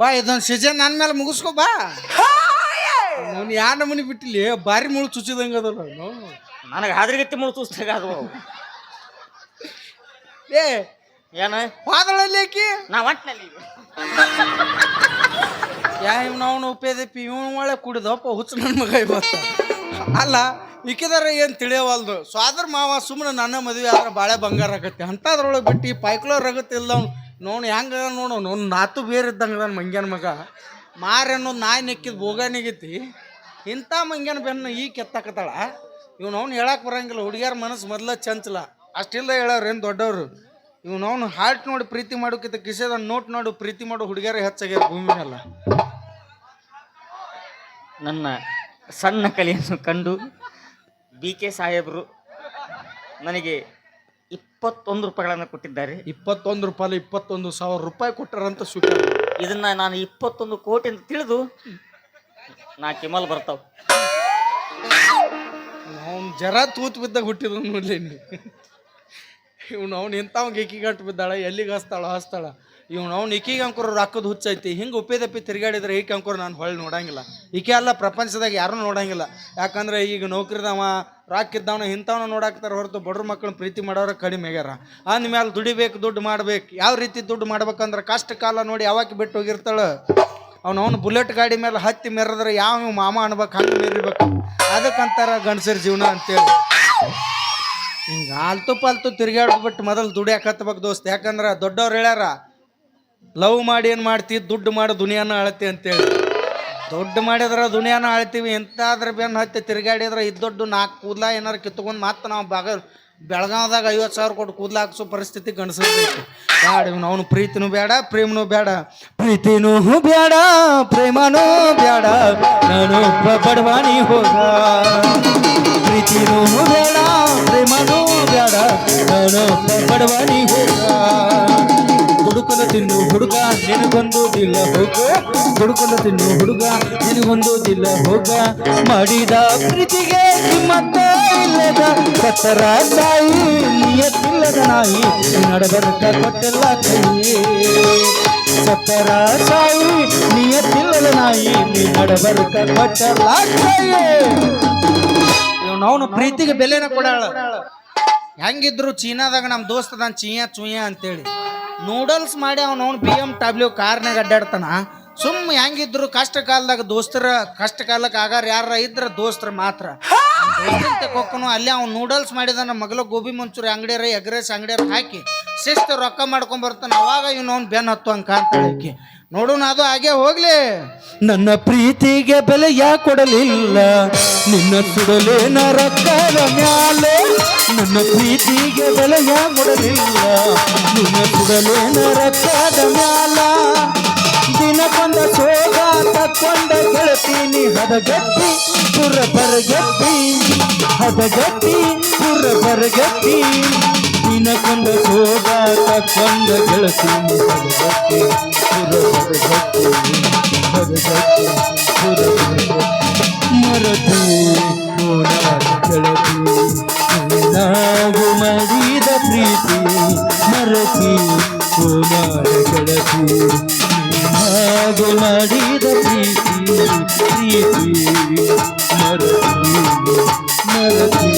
ಬಾ ಇದೊಂದು ಸೀಸನ್ ನನ್ನ ಮೇಲೆ ಮುಗಿಸ್ಕೊ ಬಾ. ಅವ್ನು ಯಾರ ನಮೂನಿ ಬಿಟ್ಟಿಲ್ಲ ಬಾರಿ ಮುಳು ಚುಚ್ಚಿದಂಗ ಅದಲ್ಲ ಅವ್ನು. ನನಗೆ ಹಾದ್ರಿಗತ್ತಿ ಮುಳು ಚುಚ್ಚಾಗ ಅದು ಏ ಏನ? ಪಾದಳಲ್ಲಿ ಆಕಿ ನಾ ಒಟ್ಟಿನಲ್ಲಿ ಯಾ ಇವ್ನು ಅವನು ಉಪೇದಪ್ಪಿ ಇವನು ಒಳ್ಳೆ ಕುಡಿದಪ್ಪ ಹುಚ್ಚು ನನ್ನ ಮಗ ಇವತ್ತ. ಅಲ್ಲ ಇಕ್ಕಿದಾರ ಏನು ತಿಳಿಯವಲ್ದು? ಸ್ವಾದ್ರ ಮಾವ ಸುಮ್ಮನೆ ನನ್ನ ಮದುವೆ ಆದ್ರೆ ಬಾಳೆ ಬಂಗಾರ ಆಗತ್ತೆ. ಅಂಥದ್ರೊಳಗೆ ಬಿಟ್ಟು ಪೈಕ್ಲೋರ್ ಆಗತ್ತೆ ಇಲ್ದವ್ನು. ನೋಡು ಹೆಂಗ ನೋಡು ನನ್ನ ನಾತು ಬೇರೆ ಇದ್ದಂಗೆ ನನ್ನ ಮಂಗ್ಯನ ಮಗ. ಮಾರಿ ಅನ್ನೋದು ನಾಯಿ ನೆಕ್ಕಿದ ಬೋಗಾನಿಗೈತಿ. ಇಂಥ ಮಂಗ್ಯನ ಬೆನ್ನ ಈ ಕೆತ್ತಾಕತ್ತಾಳ. ಇವ್ನು ಅವ್ನು ಹೇಳಕ್ಕೆ ಬರಂಗಿಲ್ಲ. ಹುಡುಗಿಯರ ಮನಸ್ಸು ಮೊದಲ ಚಂಚಲ. ಅಷ್ಟಿಲ್ಲ ಹೇಳೋರು ಏನು ದೊಡ್ಡವರು. ಇವ್ನು ಅವ್ನು ಹಾರ್ಟ್ ನೋಡಿ ಪ್ರೀತಿ ಮಾಡೋಕ್ಕಿಂತ ಕಿಸೆದ ನೋಟ್ ನೋಡು ಪ್ರೀತಿ ಮಾಡೋ ಹುಡುಗಿಯರ ಹೆಚ್ಚಾಗ್ಯಾರ ಭೂಮಿ ಮೇಲೆ ನನ್ನ ಸಣ್ಣ ಕಲೆಯನ್ನು ಕಂಡು ಬಿ ಕೆ ಸಾಹೇಬರು ನನಗೆ ಇಪ್ಪತ್ತೊಂದು ರೂಪಾಯಿಗಳನ್ನು ಕೊಟ್ಟಿದ್ದಾರೆ. ಇಪ್ಪತ್ತೊಂದು ರೂಪಾಯಿ ಇಪ್ಪತ್ತೊಂದು ಸಾವಿರ ರೂಪಾಯಿ ಕೊಟ್ಟಾರಂತ ಸ್ವೀಕಾರ ಇದನ್ನ ನಾನು ಇಪ್ಪತ್ತೊಂದು ಕೋಟಿ ಅಂತ ತಿಳಿದು ನಾ ಕಿಮಲ್ ಬರ್ತಾವ. ಅವ್ನು ಜರ ತೂತ್ ಬಿದ್ದಾಗ ಹುಟ್ಟಿದ ನೋಡ್ಲಿ ಇವ್ನು. ಅವ್ನು ಇಂಥವ್ ಗಂಟು ಬಿದ್ದಾಳ ಎಲ್ಲಿಗೆ ಹಸ್ತಾಳ ಹಸ್ತಾಳ. ಇವ್ನು ಅವ್ನು ಇಕ್ಕಿಗೆ ಅಂಕುರ ರೊಕ್ಕದ ಹುಚ್ಚೈತಿ. ಹಿಂಗೆ ಉಪ್ಪಿದಪ್ಪಿ ತಿರುಗಾಡಿದ್ರೆ ಈಕೆ ಅಂಕುರ ನಾನು ಹೊಳ್ಳಿ ನೋಡಂಗಿಲ್ಲ. ಈಕೆ ಅಲ್ಲ ಪ್ರಪಂಚದಾಗ ಯಾರೂ ನೋಡಂಗಿಲ್ಲ. ಯಾಕಂದ್ರೆ ಈಗ ನೌಕರಿದವ ರೊಕ್ಕ ಇದ್ದವನ ಇಂಥವನ್ನ ನೋಡಾಕ್ತಾರೆ ಹೊರತು ಬಡ್ರ ಮಕ್ಕಳನ್ನ ಪ್ರೀತಿ ಮಾಡೋರ ಕಡಿಮೆ ಆಗ್ಯಾರ. ಅಂದಮೇಲೆ ದುಡಿಬೇಕು, ದುಡ್ಡು ಮಾಡ್ಬೇಕು. ಯಾವ ರೀತಿ ದುಡ್ಡು ಮಾಡ್ಬೇಕಂದ್ರೆ ಕಷ್ಟ ಕಾಲ ನೋಡಿ ಯಾವಾಗ ಬಿಟ್ಟು ಹೋಗಿರ್ತಾಳೆ ಅವ್ನು ಅವನು ಬುಲೆಟ್ ಗಾಡಿ ಮೇಲೆ ಹತ್ತಿ ಮೆರೆದ್ರೆ ಯಾವ ಮಾಮ ಅನ್ಬೇಕು, ಹಂಗೆ ಮೆರಿಬೇಕು. ಅದಕ್ಕಂತಾರ ಗಂಡಸರ ಜೀವನ ಅಂತೇಳಿ. ಹಿಂಗೆ ಆಲ್ತು ಪಾಲ್ತು ತಿರ್ಗಾಡ್ಬಿಟ್ಟು ಮೊದಲು ದುಡಿಯಾಕ ಹತ್ಬೇಕು ದೋಸ್ತ. ಯಾಕಂದ್ರೆ ದೊಡ್ಡವ್ರು ಹೇಳ್ಯಾರ, ಲವ್ ಮಾಡಿ ಏನು ಮಾಡ್ತಿ, ದುಡ್ಡು ಮಾಡಿ, ದುನಿಯಾನ ಅಳತಿ ಅಂತೇಳಿ. ದುಡ್ಡು ಮಾಡಿದ್ರೆ ದುನಿಯಾನ ಆಳ್ತೀವಿ ಎಂತಾದ್ರೆ ಬೆನ್ನು ಹತ್ತಿ ತಿರುಗಾಡಿದ್ರೆ ಇದು ದೊಡ್ಡ ನಾಲ್ಕು ಕೂದಲ ಏನಾರು ಕಿತ್ಕೊಂಡು ಮತ್ತೆ ನಾವು ಬಾಗ ಬೆಳಗಾವ್ದಾಗ ಐವತ್ತು ಸಾವಿರ ಕೊಟ್ಟು ಕೂದ್ಲ ಹಾಕ್ಸೋ ಪರಿಸ್ಥಿತಿ ಕಣಿಸ್ಬೇಕು ಇವ್ನು ಅವನು ಪ್ರೀತಿನೂ ಬೇಡ ಪ್ರೇಮನೂ ಬೇಡ ಪ್ರೀತಿನೂ ಬೇಡ ಪ್ರೇಮನೂ ಬೇಡ ನಾನು ಬಡವಾಣಿ ಹೋಗ. ಪ್ರೀತಿನೂ ಬೇಡ ಪ್ರೇಮನೂ ಬೇಡ ನಾನು ಬಡವಾಣಿ ಹೋಗ. ಹುಡುಕನ ತಿನ್ನು ಹುಡುಗ ನಿನಗೊಂದುದಿಲ್ಲ ಹೋಗ. ಹುಡುಕನ ತಿನ್ನು ಹುಡುಗ ನಿನಗೊಂದುದಿಲ್ಲ ಹೋಗ. ಮಾಡಿದ ಪ್ರೀತಿಗೆ ಕಿಮ್ಮತ್ತ ಇಲ್ಲದ ಕತ್ತರ ತಾಯಿ, ನಿಯತ್ತಿಲ್ಲದ ನಾಯಿ ನಡಬರ್ಕ ಕೊಟ್ಟೆಲ್ಲ ಕೈ ಸತ್ತರ ತಾಯಿ, ನಿಯತ್ತಿಲ್ಲದ ನಾಯಿ, ನೀ ನಡಬರ್ಕ ಕೊಟ್ಟೆಲ್ಲ ಕೈ ಅವನು ಪ್ರೀತಿಗೆ ಬೆಲೆನ ಕೊಡಾಳ. ಹೆಂಗಿದ್ರು ಚೀನಾದಾಗ ನಮ್ಮ ದೋಸ್ತದ ಚೀಯಾ ಚೂಯಾ ಅಂತೇಳಿ. ನೂಡಲ್ಸ್ ಮಾಡಿ ಅವ್ನು ಅವ್ನು ಬಿ ಎಂ ಡಬ್ಲ್ಯೂ ಕಾರ್ನಾಗ ಅಡ್ಡಾಡ್ತಾನ. ಸುಮ್ಮ ಹೆಂಗಿದ್ರು ಕಷ್ಟ ಕಾಲದಾಗ ದೋಸ್ತರ ಕಷ್ಟ ಕಾಲಕ್ಕೆ ಆಗಾರ ಯಾರ ಇದ್ರ ದೋಸ್ತರ ಮಾತ್ರ. ಕೊಕ್ಕನು ಅಲ್ಲಿ ಅವ್ನು ನೂಡಲ್ಸ್ ಮಾಡಿದಾನ ಮಗಲ ಗೋಬಿ ಮಂಚೂರಿ ಅಂಗಡಿಯರ ಎಗ್ರೆಸ್ ಅಂಗಡಿಯರ ಹಾಕಿ ಶಿಸ್ತು ರೊಕ್ಕ ಮಾಡ್ಕೊಂಡ್ ಬರ್ತಾನ. ಅವಾಗ ಇವ್ನು ಅವ್ನು ಬೆನ್ ಹತ್ತು ಅಂತ ಕಾಣ್ತಾಳೆ ನೋಡೋಣ ಅದು ಹಾಗೆ ಹೋಗ್ಲಿ. ನನ್ನ ಪ್ರೀತಿಗೆ ಬೆಲೆ ಯಾಕೆ ಕೊಡಲಿಲ್ಲ? ನಿನ್ನ ಸುಡಲೇನ ರೊಕ್ಕದ ಮ್ಯಾಲೆ? ನನ್ನ ಪ್ರೀತಿಗೆ ಬೆಲೆಯ ಮುಡಲಿಲ್ಲ ನಿನ್ನ ಸುಡಲೇನ ರಕ್ತದ ಮ್ಯಾಲ. ದಿನಕ್ಕೊಂದ ಸೋಗ ತಕ್ಕೊಂಡ ಗೆಳತೀನಿ ಹದಗಟ್ಟಿ ಪುರ ಬರಗಟ್ಟಿ ಹದಗಟ್ಟಿ ಪುರ ಬರಗಟ್ಟಿ ಕೊಂದ ಸೋಗ ತಕ್ಕೊಂಡ ಗೆಳತೀನಿ ಹದಗಟ್ಟಿ ಪುರ ಬರಗಟ್ಟಿ ಹದಗಟ್ಟಿ ಪುರ ಬರಗಟ್ಟಿ ಮರತು ನೋಡ ಬೆಳಕು ಹಾಗೂ ಮಾಡಿದ ಪ್ರೀತಿ ಪ್ರೀತಿ ಮರತಿ ಮರತಿ